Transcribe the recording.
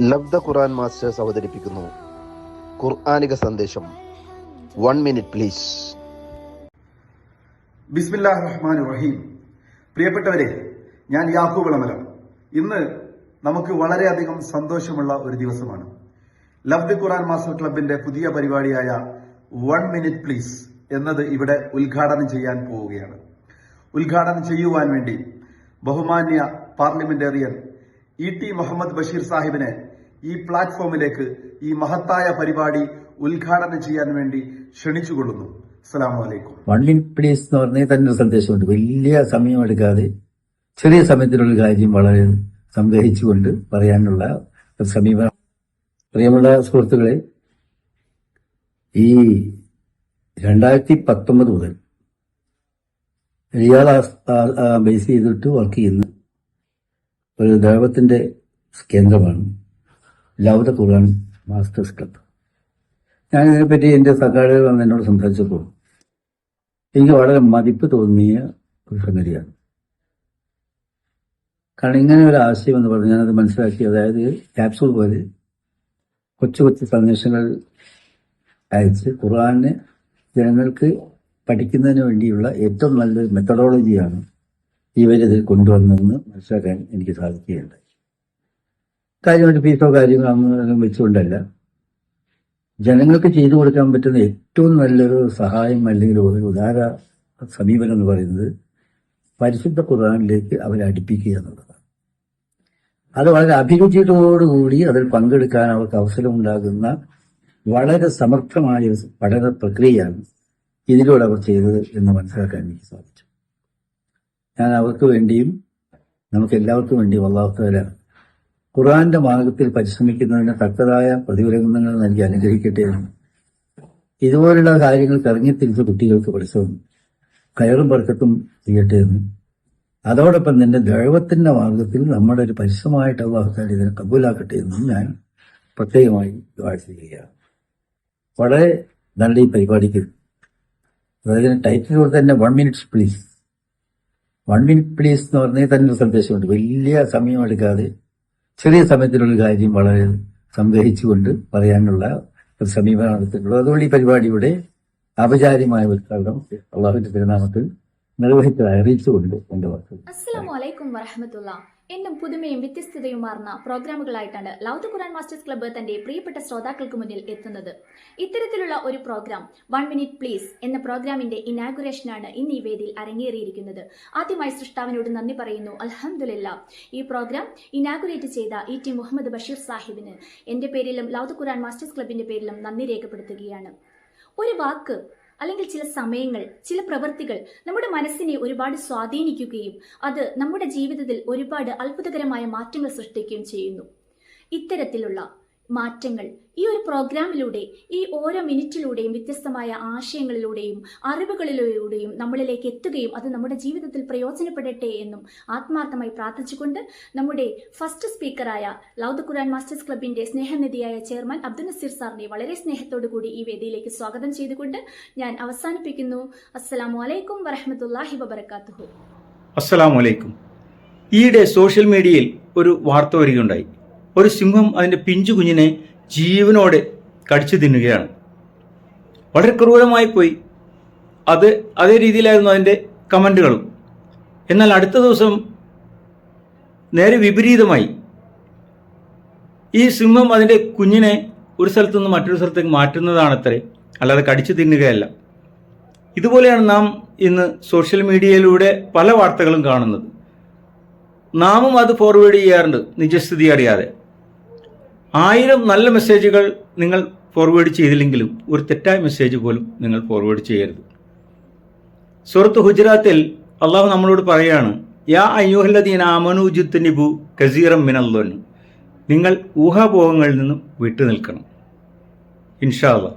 ഖുർആൻ ഖുറാൻ masters അവതരിപ്പിക്കുന്നു. ഖുർആാനിക സന്ദേശം. വൺ മിനിറ്റ് പ്ലീസ് ബിസ്മില്ലാഹ് റഹ്മാൻ റഹീം. പ്രിയപ്പെട്ടവരെ ഞാൻ യാക്കൂബ് വിളമലം ഇന്ന് നമുക്ക് വളരെയധികം സന്തോഷമുള്ള ഒരു ദിവസമാണ്. ലബ്ദ് ഖുറാൻ മാസ്റ്റർ ക്ലബിന്റെ പുതിയ പരിപാടിയായ വൺ മിനിറ്റ് പ്ലീസ് എന്നത് ഇവിടെ ഉദ്ഘാടനം ചെയ്യാൻ പോവുകയാണ്. ഉദ്ഘാടനം ചെയ്യുവാൻ വേണ്ടി ബഹുമാന്യ parliamentarian E T Muhammad Basheer സാഹിബിനെ ഈ പ്ലാറ്റ്ഫോമിലേക്ക് ഈ മഹത്തായ പരിപാടി ഉദ്ഘാടനം ചെയ്യാൻ വേണ്ടി ക്ഷണിച്ചുകൊള്ളുന്നു. അസ്സലാമു അലൈക്കും. വൺ മിനിറ്റ് പ്ലീസ് എന്ന് പറഞ്ഞാൽ തന്നെ സന്ദേശമുണ്ട്. വലിയ സമയമെടുക്കാതെ ചെറിയ സമയത്തിലുള്ള കാര്യം വളരെ സംഗ്രഹിച്ചുകൊണ്ട് പറയാനുള്ള ഒരു സമീപനം പ്രിയമുള്ള സുഹൃത്തുക്കളെ ഈ രണ്ടായിരത്തി പത്തൊമ്പത് മുതൽ ആ ബേസ് ചെയ്തിട്ട് വർക്ക് ചെയ്യുന്ന ഒരു ദൈവത്തിന്റെ കേന്ദ്രമാണ് love the Quran masters club. ഞാൻ ഇതിനെപ്പറ്റി എന്റെ സഹകാരികൾ വന്ന് എന്നോട് സംസാരിച്ചപ്പോൾ എനിക്ക് വളരെ മതിപ്പ് തോന്നിയ ഒരു സംഗതിയാണ്. കാരണം ഇങ്ങനെ ഒരു ആശയം എന്ന് പറഞ്ഞാൽ ഞാനത് മനസ്സിലാക്കി അതായത് ക്യാപ്സൂൾ പോലെ കൊച്ചു കൊച്ചു സന്ദേശങ്ങൾ അയച്ച് ഖുർആനെ ജനങ്ങൾക്ക് പഠിക്കുന്നതിന് വേണ്ടിയുള്ള ഏറ്റവും നല്ലൊരു മെത്തഡോളജിയാണ് ഇവരിത് കൊണ്ടുവന്നതെന്ന് മനസ്സിലാക്കാൻ എനിക്ക് സാധിക്കുകയുണ്ടായി. കാര്യമായിട്ട് ഫീസോ കാര്യങ്ങളോ ഒന്നും വെച്ചുകൊണ്ടല്ല. ജനങ്ങൾക്ക് ചെയ്തു കൊടുക്കാൻ പറ്റുന്ന ഏറ്റവും നല്ലൊരു സഹായം അല്ലെങ്കിൽ ഒരു ഉദാര സമീപനം എന്ന് പറയുന്നത് പരിശുദ്ധ ഖുർആനിലേക്ക് അവരെ അടുപ്പിക്കുക എന്നുള്ളതാണ്. അത് വളരെ അഭിരുചിയോടുകൂടി അതിൽ പങ്കെടുക്കാൻ അവർക്ക് അവസരമുണ്ടാകുന്ന വളരെ സമർത്ഥമായ ഒരു പഠന പ്രക്രിയയാണ് ഇതിലൂടെ അവർ ചെയ്തത് എന്ന് മനസ്സിലാക്കാൻ എനിക്ക് സാധിച്ചു. ഞാൻ അവർക്ക് വേണ്ടിയും നമുക്ക് എല്ലാവർക്കും വേണ്ടിയും അള്ളാഹുത്തല ഖുർആന്റെ മാർഗത്തിൽ പരിശ്രമിക്കുന്നതിന് തക്കതായ പ്രതിഫലങ്ങൾ നൽകി അനുഗ്രഹിക്കട്ടെ എന്ന്. ഇതുപോലുള്ള കാര്യങ്ങൾ ഇറങ്ങിത്തിരിച്ച കുട്ടികൾക്ക് പഠിച്ചതും കയറും പറക്കത്തും ചെയ്യട്ടെ എന്ന്. അതോടൊപ്പം തന്നെ ദൈവത്തിന്റെ മാർഗത്തിൽ നമ്മുടെ ഒരു പരിശ്രമമായിട്ട് അള്ളാഹുത്താൽ ഇതിനെ കബൂലാക്കട്ടെ എന്നും ഞാൻ പ്രത്യേകമായി വാഴ്ച ചെയ്യുകയാണ് വളരെ നല്ല ഈ പരിപാടിക്ക്. അതായത് ടൈറ്റിലൂടെ തന്നെ one minutes please one minute please എന്ന് പറഞ്ഞാൽ തന്നെ സന്ദേശമുണ്ട്. വലിയ സമയമെടുക്കാതെ ചെറിയ സമയത്തിലുള്ള കാര്യം വളരെ സംഗ്രഹിച്ചുകൊണ്ട് പറയാനുള്ള ഒരു സമീപനം നടത്തിയിട്ടുള്ളത് അതുകൊണ്ട് ഈ പരിപാടിയുടെ ഔപചാരികമായ ഉദ്ഘാടനം അള്ളാഹുവിന്റെ തിരുനാമത്തിൽ നിർവഹിച്ചതായി അറിയിച്ചുകൊണ്ട് എന്റെ വാക്കുകൾ അസ്സലാമു അലൈക്കും വറഹമത്തുള്ള. എന്നും പുതുമയും വ്യത്യസ്തതയും മാറുന്ന പ്രോഗ്രാമുകളായിട്ടാണ് ലൗത്ത് ഖുറാൻ മാസ്റ്റേഴ്സ് ക്ലബ്ബ് തന്റെ പ്രിയപ്പെട്ട ശ്രോതാക്കൾക്ക് മുന്നിൽ എത്തുന്നത്. ഇത്തരത്തിലുള്ള ഒരു പ്രോഗ്രാം വൺ മിനിറ്റ് പ്ലീസ് എന്ന പ്രോഗ്രാമിന്റെ ഇനാഗുറേഷനാണ് ഇന്ന് ഈ വേദിയിൽ അരങ്ങേറിയിരിക്കുന്നത്. ആദ്യമായി സൃഷ്ടാവിനോട് നന്ദി പറയുന്നു. അലഹമില്ല ഈ പ്രോഗ്രാം ഇനാഗുറേറ്റ് ചെയ്ത ഇ ടി മുഹമ്മദ് ബഷീർ സാഹിബിന് എന്റെ പേരിലും ലൗത്ത് ഖുറാൻ മാസ്റ്റേഴ്സ് ക്ലബിന്റെ പേരിലും നന്ദി രേഖപ്പെടുത്തുകയാണ്. ഒരു വാക്ക് അല്ലെങ്കിൽ ചില സമയങ്ങൾ ചില പ്രവൃത്തികൾ നമ്മുടെ മനസ്സിനെ ഒരുപാട് സ്വാധീനിക്കുകയും അത് നമ്മുടെ ജീവിതത്തിൽ ഒരുപാട് അത്ഭുതകരമായ മാറ്റങ്ങൾ സൃഷ്ടിക്കുകയും ചെയ്യുന്നു. ഇത്തരത്തിലുള്ള മാറ്റങ്ങൾ. ഈ ഒരു പ്രോഗ്രാമിലൂടെ ഈ ഓരോ മിനിറ്റിലൂടെയും വ്യത്യസ്തമായ ആശയങ്ങളിലൂടെയും അറിവുകളിലൂടെയും നമ്മളിലേക്ക് എത്തുകയും അത് നമ്മുടെ ജീവിതത്തിൽ പ്രയോജനപ്പെടട്ടെ എന്നും ആത്മാർത്ഥമായി പ്രാർത്ഥിച്ചുകൊണ്ട് നമ്മുടെ ഫസ്റ്റ് സ്പീക്കറായ ലൗദ് ഖുറാൻ മാസ്റ്റേഴ്സ് ക്ലബിന്റെ സ്നേഹനിധിയായ ചെയർമാൻ അബ്ദുൽ നസീർ സാറിനെ വളരെ സ്നേഹത്തോടു കൂടി ഈ വേദിയിലേക്ക് സ്വാഗതം ചെയ്തുകൊണ്ട് ഞാൻ അവസാനിപ്പിക്കുന്നു. അസ്സലാമു അലൈക്കും വറഹമത്തല്ലാഹി വബർക്കാത്തുഹു അസ്സലാമു അലൈക്കും. ഈയിടെ സോഷ്യൽ മീഡിയയിൽ ഒരു വാർത്ത വരികയുണ്ടായി. ഒരു സിംഹം അതിന്റെ പിഞ്ചു കുഞ്ഞിനെ ജീവനോടെ കടിച്ചു തിന്നുകയാണ്. വളരെ ക്രൂരമായി പോയി. അത് അതേ രീതിയിലായിരുന്നു അതിന്റെ കമന്റുകളും എന്നാൽ അടുത്ത ദിവസം നേരെ വിപരീതമായി ഈ സിംഹം അതിന്റെ കുഞ്ഞിനെ ഒരു സ്ഥലത്തു നിന്ന് മറ്റൊരു സ്ഥലത്തേക്ക് മാറ്റുന്നതാണത്രേ. അല്ലാതെ കടിച്ചു തിന്നുകയല്ല. ഇതുപോലെയാണ് നാം ഇന്ന് സോഷ്യൽ മീഡിയയിലൂടെ പല വാർത്തകളും കാണുന്നത്. നാമും അത് ഫോർവേഡ് ചെയ്യാറുണ്ട്. നിജസ്ഥിതി അറിയാതെ. ആയിരം നല്ല മെസ്സേജുകൾ നിങ്ങൾ ഫോർവേഡ് ചെയ്തില്ലെങ്കിലും ഒരു തെറ്റായ മെസ്സേജ് പോലും നിങ്ങൾ ഫോർവേഡ് ചെയ്യരുത്. സുഹൃത്ത് ഹുജറാത്തിൽ അള്ളാഹു നമ്മളോട് പറയാണ് യാ അയ്യോഹല്ലദീൻ ആമനുജുത്തനിബു കസീറം മിനല്ലോന് നിങ്ങൾ ഊഹാഭോഗങ്ങളിൽ നിന്നും വിട്ടു നിൽക്കണം ഇൻഷാ അള്ളാഹ്